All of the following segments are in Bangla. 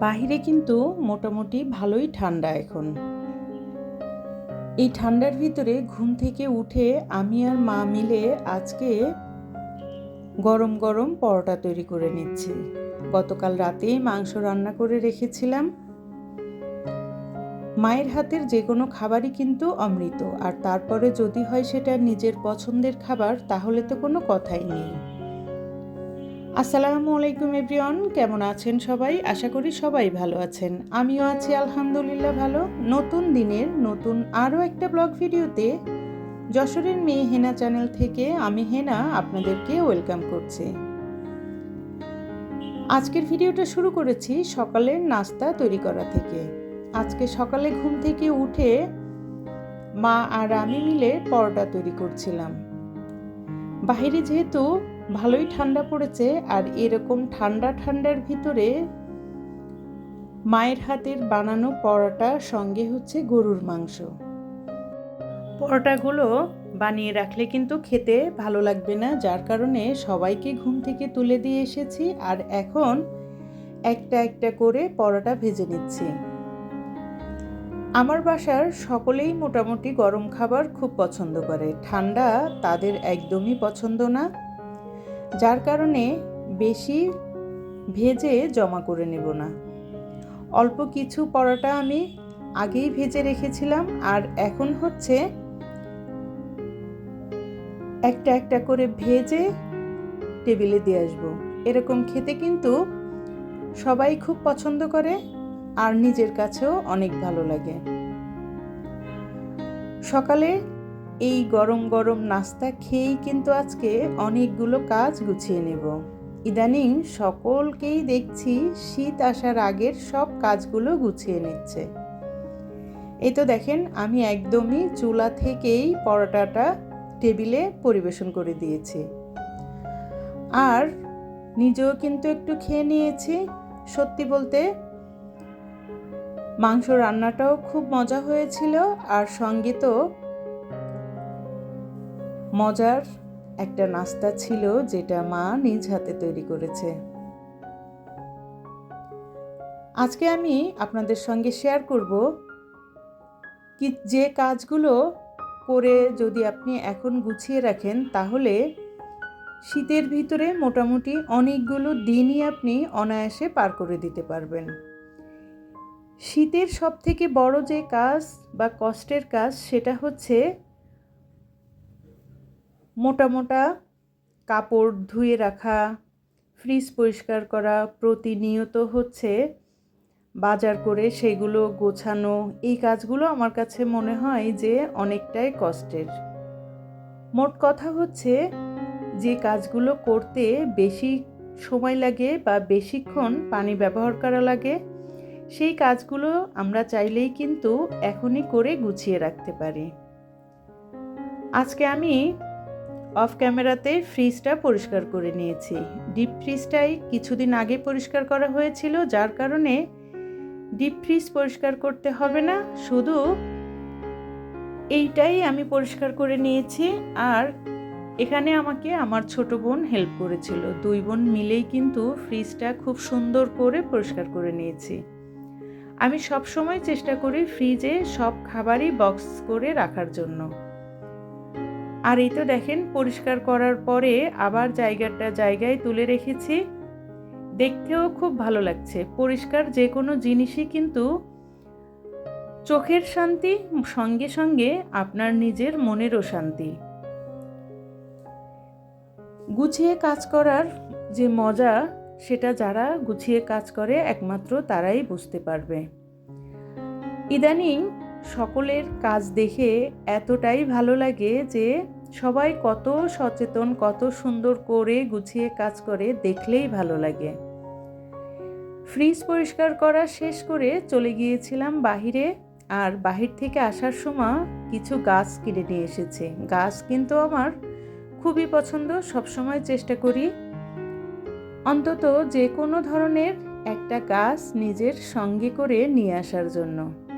বাহিরে কিন্তু মোটামুটি ভালোই ঠান্ডা এখন। এই ঠান্ডার ভিতরে ঘুম থেকে উঠে আমি আর মা মিলে আজকে গরম গরম পরোটা তৈরি করে নিচ্ছি। গতকাল রাতেই মাংস রান্না করে রেখেছিলাম। মায়ের হাতের যে কোনো খাবারই কিন্তু অমৃত, আর তারপরে যদি হয় সেটা নিজের পছন্দের খাবার, তাহলে তো কোনো কথাই নেই। আসসালামু আলাইকুম এভরিওয়ান, কেমন আছেন সবাই? আশা করি সবাই ভালো আছেন। আমিও আছি আলহামদুলিল্লাহ ভালো। নতুন দিনের নতুন আরও একটা ব্লগ ভিডিওতে যশোরের মেয়ে হেনা চ্যানেল থেকে আমি হেনা আপনাদেরকে ওয়েলকাম করছি। আজকের ভিডিওটা শুরু করেছি সকালের নাস্তা তৈরি করা থেকে। আজকে সকালে ঘুম থেকে উঠে মা আর আমি মিলে পরোটা তৈরি করছিলাম। বাহিরে যেহেতু ভালোই ঠান্ডা পড়েছে আর এরকম ঠান্ডা ঠান্ডার ভিতরে মায়ের হাতের বানানো পরোটা সঙ্গে হচ্ছে গরুর মাংস। পরোটাগুলো বানিয়ে রাখলে কিন্তু খেতে ভালো লাগবে না, যার কারণে সবাইকে ঘুম থেকে তুলে দিয়ে এসেছি আর এখন একটা একটা করে পরোটা ভেজে নিচ্ছি। আমার বাসার সকলেই মোটামুটি গরম খাবার খুব পছন্দ করে, ঠান্ডা তাদের একদমই পছন্দ না। যার কারণে বেশি ভেজে জমা করে নেব না। অল্প কিছু পরোটা আমি আগেই ভেজে রেখেছিলাম আর এখন হচ্ছে একটা একটা করে ভেজে টেবিলে দিয়ে আসব। এরকম খেতে কিন্তু সবাই খুব পছন্দ করে আর নিজের কাছেও অনেক ভালো লাগে। সকালে এই গরম গরম নাস্তা খেয়েই কিন্তু আজকে অনেকগুলো কাজ গুছিয়ে নেব। ইদানিং সকলকেই দেখছি শীত আসার আগের সব কাজগুলো গুছিয়ে নিচ্ছে। এই তো দেখেন, আমি একদমই চুলা থেকেই পরোটাটা টেবিলে পরিবেশন করে দিয়েছি। আর নিজেও কিন্তু একটু খেয়ে নিয়েছি। সত্যি বলতে মাংস রান্নাটাও খুব মজা হয়েছিল, আর সঙ্গে তো মজার একটা নাস্তা ছিল যেটা মা নিজ হাতে তৈরি করেছে। আজকে আমি আপনাদের সঙ্গে শেয়ার করব কি যে কাজগুলো করে যদি আপনি এখন গুছিয়ে রাখেন, তাহলে শীতের ভিতরে মোটামুটি অনেকগুলো দিনই আপনি অনায়াসে পার করে দিতে পারবেন। শীতের সব থেকে বড় যে কাজ বা কষ্টের কাজ সেটা হচ্ছে মোটা মোটা কাপড় ধুয়ে রাখা ফ্রিজ পরিষ্কার করা প্রতিনিয়ত হচ্ছে। বাজার করে সেগুলো গোছানো, এই কাজগুলো আমার কাছে মনে হয় যে অনেকটাই কষ্টের। মোট কথা হচ্ছে, যে কাজগুলো করতে বেশি সময় লাগে বা বেশিক্ষণ পানি ব্যবহার করা লাগে, সেই কাজগুলো আমরা চাইলেই কিন্তু এখনই করে গুছিয়ে রাখতে পারি। আজকে আমি অফ ক্যামেরাতে ফ্রিজটা পরিষ্কার করে নিয়েছি। ডিপ ফ্রিজটাই কিছুদিন আগে পরিষ্কার করা হয়েছিল, যার কারণে ডিপ ফ্রিজ পরিষ্কার করতে হবে না, শুধু এইটাই আমি পরিষ্কার করে নিয়েছি। আর এখানে আমাকে আমার ছোট বোন হেল্প করেছিল। দুই বোন মিলেই কিন্তু ফ্রিজটা খুব সুন্দর করে পরিষ্কার করে নিয়েছি। আমি সব সময় চেষ্টা করি ফ্রিজে সব খাবারই বক্স করে রাখার জন্য। আর এই তো দেখেন, পরিষ্কার করার পরে আবার জায়গাটা জায়গায় তুলে রেখেছি। দেখতেও খুব ভালো লাগছে। পরিষ্কার যে কোনো জিনিসই কিন্তু চোখের শান্তি, সঙ্গে সঙ্গে আপনার নিজের মনেরও শান্তি। গুছিয়ে কাজ করার যে মজা, সেটা যারা গুছিয়ে কাজ করে, একমাত্র তারাই বুঝতে পারবে। ইদানিং সকলের কাজ দেখে এতটাই ভালো লাগে যে সবাই কত সচেতন, কত সুন্দর করে গুছিয়ে কাজ করে দেখলেই ভালো লাগে। ফ্রিজ পরিষ্কার করা শেষ করে চলে গিয়েছিলাম বাহিরে আর বাহির থেকে আসার সময় কিছু গাছ কিনে নিয়ে এসেছে। গাছ কিন্তু আমার খুবই পছন্দ, সবসময় চেষ্টা করি। অন্তত যে কোনো ধরনের একটা গাছ নিজের সঙ্গে করে নিয়ে আসার জন্য।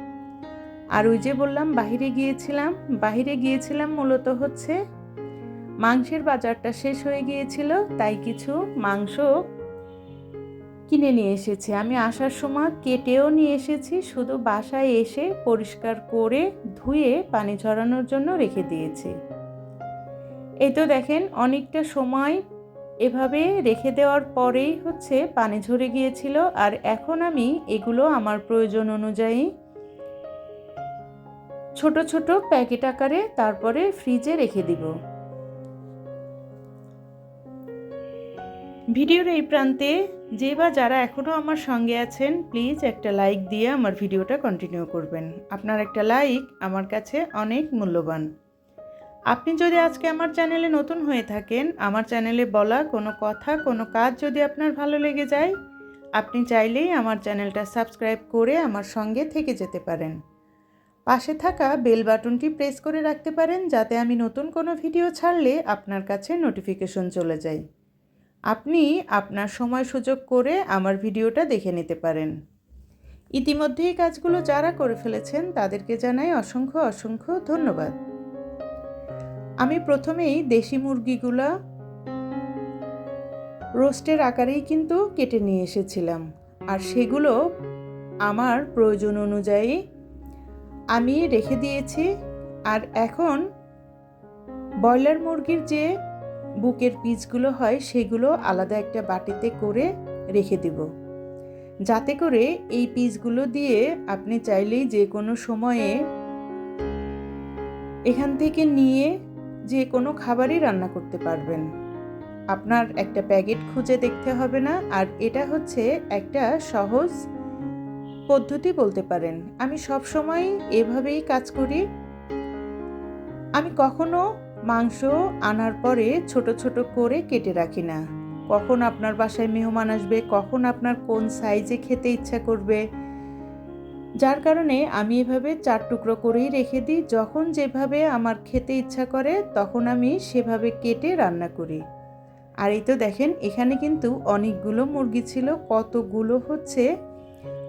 আর ওই যে বললাম, বাহিরে গিয়েছিলাম। বাহিরে গিয়েছিলাম মূলত হচ্ছে মাংসের বাজারটা শেষ হয়ে গিয়েছিল, তাই কিছু মাংস কিনে নিয়ে এসেছি। আমি আসার সময় কেটেও নিয়ে এসেছি, শুধু বাসায় এসে পরিষ্কার করে ধুয়ে পানি ঝরানোর জন্য রেখে দিয়েছি। এই তো দেখেন, অনেকটা সময় এভাবে রেখে দেওয়ার পরেই হচ্ছে পানি ঝরে গিয়েছিল, আর এখন আমি এগুলো আমার প্রয়োজন অনুযায়ী ছোট ছোট প্যাকেট আকারে তারপরে ফ্রিজে রেখে দিব। ভিডিওর এই প্রান্তে যে বা যারা এখনও আমার সঙ্গে আছেন, প্লিজ একটা লাইক দিয়ে আমার ভিডিওটা কন্টিনিউ করবেন। আপনার একটা লাইক আমার কাছে অনেক মূল্যবান। আপনি যদি আজকে আমার চ্যানেলে নতুন হয়ে থাকেন, আমার চ্যানেলে বলা কোনো কথা, কোনো কাজ যদি আপনার ভালো লেগে যায়, আপনি চাইলেই আমার চ্যানেলটা সাবস্ক্রাইব করে আমার সঙ্গে থেকে যেতে পারেন। পাশে থাকা বেল বাটনটি প্রেস করে রাখতে পারেন যাতে আমি নতুন কোনো ভিডিও ছাড়লে আপনার কাছে নোটিফিকেশন চলে যায়। আপনি আপনার সময় সুযোগ করে আমার ভিডিওটা দেখে নিতে পারেন। ইতিমধ্যে এই কাজগুলো যারা করে ফেলেছেন তাদেরকে জানাই অসংখ্য অসংখ্য ধন্যবাদ। আমি প্রথমেই দেশি মুরগিগুলো রোস্টের আকারেই কিন্তু কেটে নিয়ে এসেছিলাম। আর সেগুলো আমার প্রয়োজন অনুযায়ী আমি রেখে দিয়েছি আর এখন ব্রয়লার মুরগির যে বুকের পিসগুলো হয় সেগুলো আলাদা একটা বাটিতে করে রেখে দিব। যাতে করে এই পিসগুলো দিয়ে আপনি চাইলেই যে কোনো সময়ে এখান থেকে নিয়ে যে কোনো খাবারই রান্না করতে পারবেন। আপনার একটা প্যাকেট খুঁজে দেখতে হবে না। আর এটা হচ্ছে একটা সহজ পদ্ধতি বলতে পারেন। আমি সব সময় এভাবেই কাজ করি। আমি কখনো মাংস আনার পরে ছোট ছোট করে কেটে রাখি না। কখন আপনার বাসায় মেহমান আসবে, কখন আপনার কোন সাইজে খেতে ইচ্ছা করবে। যার কারণে আমি এভাবে চার টুকরো করেই রেখে দিই। যখন যেভাবে আমার খেতে ইচ্ছা করে, তখন আমি সেভাবে কেটে রান্না করি। আর এই তো দেখেন, এখানে কিন্তু অনেকগুলো মুরগি ছিল, কতগুলো হচ্ছে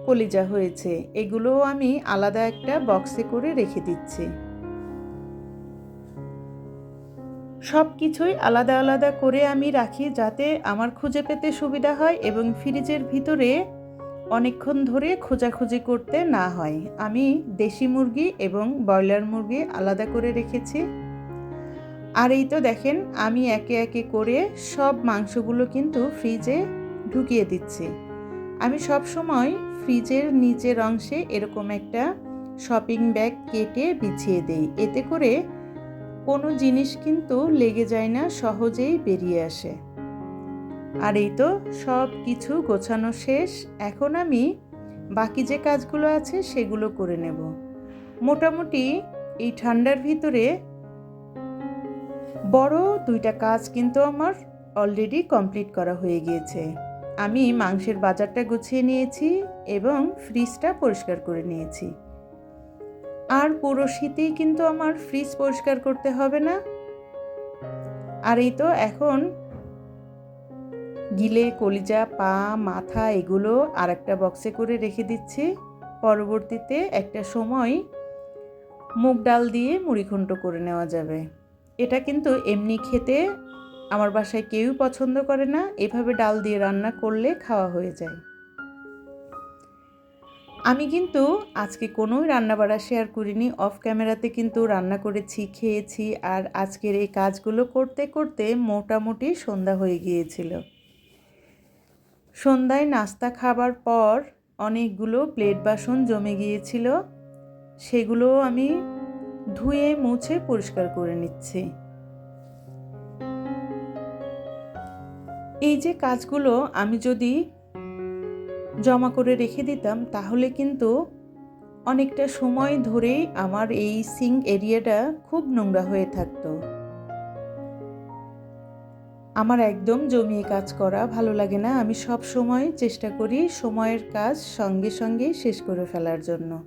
কলিজা হয়েছে। এগুলোও আমি আলাদা একটা বক্সে করে রেখে দিচ্ছি। সব কিছুই আলাদা আলাদা করে আমি রাখি যাতে আমার খুঁজে পেতে সুবিধা হয় এবং ফ্রিজের ভিতরে অনেকক্ষণ ধরে খোঁজাখুঁজি করতে না হয়। আমি দেশি মুরগি এবং ব্রয়লার মুরগি আলাদা করে রেখেছি। আর এই তো দেখেন, আমি একে একে করে সব মাংসগুলো কিন্তু ফ্রিজে ঢুকিয়ে দিচ্ছি। আমি সব সময় ফ্রিজের নিচের অংশে এরকম একটা শপিং ব্যাগ কেটে বিছিয়ে দেই। এতে করে কোনো জিনিস কিন্তু লেগে যায় না, সহজেই বেরিয়ে আসে। আর এই তো সব কিছু গোছানো শেষ। এখন আমি বাকি যে কাজগুলো আছে সেগুলো করে নেব। মোটামুটি এই ঠান্ডার ভিতরে বড় দুইটা কাজ কিন্তু আমার অলরেডি কমপ্লিট করা হয়ে গিয়েছে। আমি মাংসের বাজারটা গুছিয়ে নিয়েছি। এবং ফ্রিজটা পরিষ্কার করে নিয়েছি। আর পুরো শীতেই কিন্তু আমার ফ্রিজ পরিষ্কার করতে হবে না। আর এই তো এখন গিলে, কলিজা, পা, মাথা এগুলো আর একটা বক্সে করে রেখে দিচ্ছি। পরবর্তীতে একটা সময় মুগ ডাল দিয়ে মুড়িঘণ্ট করে নেওয়া যাবে। এটা কিন্তু এমনি খেতে আমার বাসায় কেউই পছন্দ করে না। এভাবে ডাল দিয়ে রান্না করলে খাওয়া হয়ে যায়। আমি কিন্তু আজকে কোনোই রান্নাবাড়া শেয়ার করিনি। অফ ক্যামেরাতে কিন্তু রান্না করেছি, খেয়েছি আর আজকের এই কাজগুলো করতে করতে মোটামুটি সন্ধ্যা হয়ে গিয়েছিল। সন্ধ্যায় নাস্তা খাবার পর অনেকগুলো প্লেট বাসন জমে গিয়েছিল। সেগুলো আমি ধুয়ে, মুছে পরিষ্কার করে নিচ্ছি। এই যে কাজগুলো আমি যদি জমা করে রেখে দিতাম, তাহলে কিন্তু অনেকটা সময় ধরেই আমার এই সিঙ্ক এরিয়াটা খুব নোংরা হয়ে থাকতো। আমার একদম জমিয়ে কাজ করা ভালো লাগে না। আমি সব সময় চেষ্টা করি সময়ের কাজ সঙ্গে সঙ্গে শেষ করে ফেলার জন্য।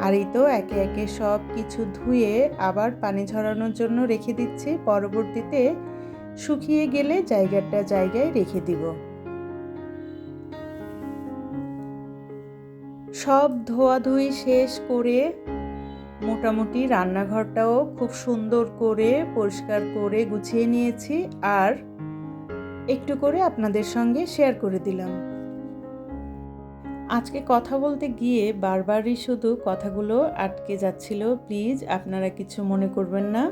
আর এই তো একে একে সব কিছু ধুয়ে আবার পানি ঝরানোর জন্য রেখে দিচ্ছি। পরবর্তীতে শুকিয়ে গেলে জায়গাটা জায়গায় রেখে দিব। সব ধোয়াধুয়ি শেষ করে মোটামুটি রান্নাঘরটাও খুব সুন্দর করে, পরিষ্কার করে গুছিয়ে নিয়েছি আর একটু করে আপনাদের সঙ্গে শেয়ার করে দিলাম। আজকে কথা বলতে গিয়ে বারবারই শুধু কথাগুলো আটকে যাচ্ছিল প্লিজ আপনারা কিছু মনে করবেন না।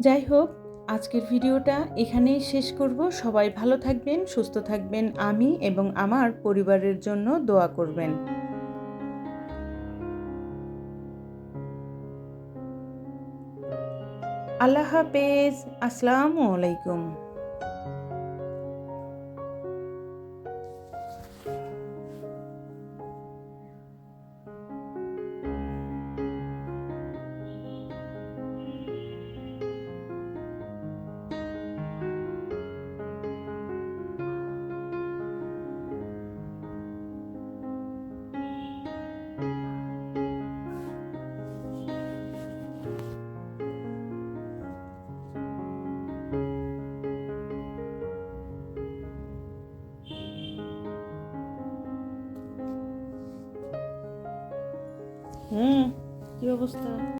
যাই হোক আজকের ভিডিওটা এখানেই শেষ করব। সবাই ভালো থাকবেন, সুস্থ থাকবেন, আমি এবং আমার পরিবারের জন্য দোয়া করবেন। আল্লাহ হাফেজ, আসসালামু আলাইকুম। vos.